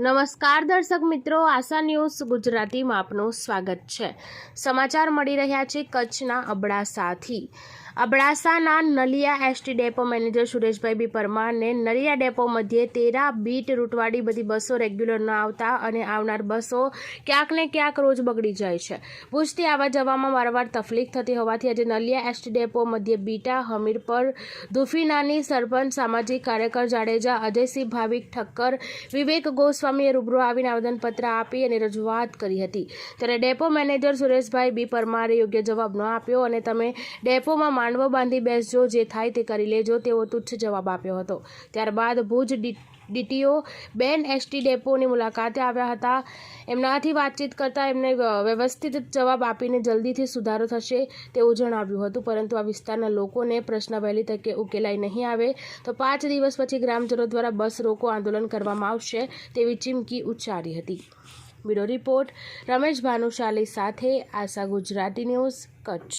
નમસ્કાર દર્શક મિત્રો, આશા ન્યૂઝ ગુજરાતીમાં આપનું સ્વાગત છે. સમાચાર મળી રહ્યા છે કચ્છના અબડાસાથી. અબડાસાના Naliya ST depot manager Sureshbhai B પરમારને Naliya depot મધ્યે તેરા બીટ રૂટવાળી બધી બસો રેગ્યુલર ન આવતા અને આવનાર બસો ક્યાંક ને ક્યાંક રોજ બગડી જાય છે. ભુજથી આવવા જવામાં વારંવાર તકલીફ થતી હોવાથી આજે નલિયા એસટી ડેપો મધ્યે બીટા, હમીરપર, દુફીનાની સરપંચ, સામાજિક કાર્યકર જાડેજા, અજયસિંહ ભાવિક, ઠક્કર, વિવેક ગોસ્વામીએ રૂબરૂ આવીને આવેદનપત્ર આપી અને રજૂઆત કરી હતી. ત્યારે ડેપો મેનેજર સુરેશભાઈ બી પરમારે યોગ્ય જવાબ ન આપ્યો અને તમે ડેપોમાં માંડવો બાંધી બેસજો જે થાય તે કરી લેજો તેવો તુચ્છ જવાબ આપ્યો હતો. ત્યારબાદ ભુજ ડીટીઓ બેન એસટી ડેપોની મુલાકાતે આવ્યા હતા. એમનાથી વાતચીત કરતાં એમને વ્ય- વ્યવસ્થિત જવાબ આપીને જલ્દીથી સુધારો થશે તેવું જણાવ્યું હતું. પરંતુ આ વિસ્તારના લોકોને પ્રશ્ન વહેલી તકે ઉકેલાઈ નહીં આવે. તો પાંચ દિવસ પછી ગ્રામજનો દ્વારા બસ રોકો આંદોલન કરવામાં આવશે તેવી ચીમકી ઉચ્ચારી હતી. બ્યુરો રિપોર્ટ રમેશ ભાનુશાલી સાથે આશા ગુજરાતી ન્યૂઝ કચ્છ.